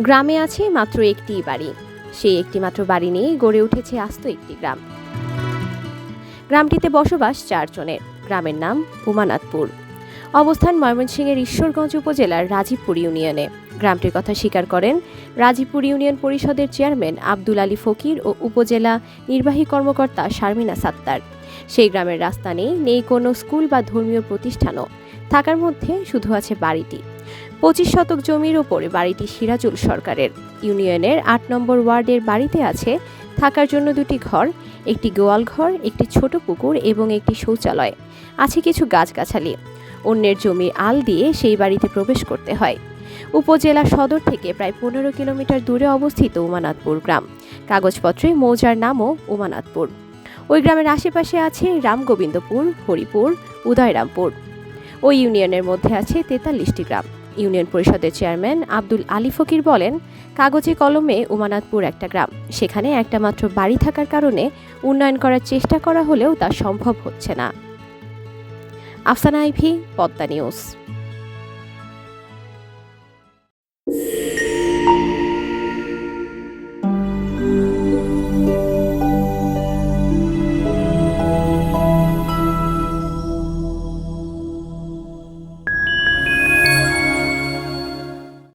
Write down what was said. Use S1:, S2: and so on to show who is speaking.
S1: গ্রামে আছে মাত্র একটিই বাড়ি। সেই একটি মাত্র বাড়ি নিয়েই গড়ে উঠেছে আস্ত একটি গ্রাম। গ্রামটিতে বসবাস চারজনের। গ্রামের নাম উমানাথপুর। অবস্থান ময়মনসিংহের ঈশ্বরগঞ্জ উপজেলার রাজীবপুর ইউনিয়নে। গ্রামটির কথা স্বীকার করেন রাজীবপুর ইউনিয়ন পরিষদের চেয়ারম্যান আব্দুল আলী ফকির ও উপজেলা নির্বাহী কর্মকর্তা শারমিনা সাত্তার। সেই গ্রামের রাস্তা নেই নেই কোনো স্কুল বা ধর্মীয় প্রতিষ্ঠানও। থাকার মধ্যে শুধু আছে বাড়িটি। পঁচিশ শতক জমির ওপরে বাড়িটি সিরাজুল সরকারের। ইউনিয়নের আট নম্বর ওয়ার্ডের বাড়িতে আছে থাকার জন্য দুটি ঘর, একটি গোয়াল ঘর, একটি ছোট পুকুর এবং একটি শৌচালয়। আছে কিছু গাছগাছালি। অন্যের জমির আল দিয়ে সেই বাড়িতে প্রবেশ করতে হয়। উপজেলা সদর থেকে প্রায় পনেরো কিলোমিটার দূরে অবস্থিত উমানাথপুর গ্রাম। কাগজপত্রে মৌজার নামও উমানাথপুর। ওই গ্রামের আশেপাশে আছে রামগোবিন্দপুর, হরিপুর, উদয়রামপুর। ওই ইউনিয়নের মধ্যে আছে তেতাল্লিশটি গ্রাম। ইউনিয়ন পরিষদের চেয়ারম্যান আব্দুল আলী ফকির বলেন, কাগজে কলমে উমানাথপুর একটা গ্রাম। সেখানে একটা মাত্র বাড়ি থাকার কারণে উন্নয়ন করার চেষ্টা করা হলেও তা সম্ভব হচ্ছে না। আফসানা আইভি, পদ্মা নিউজ।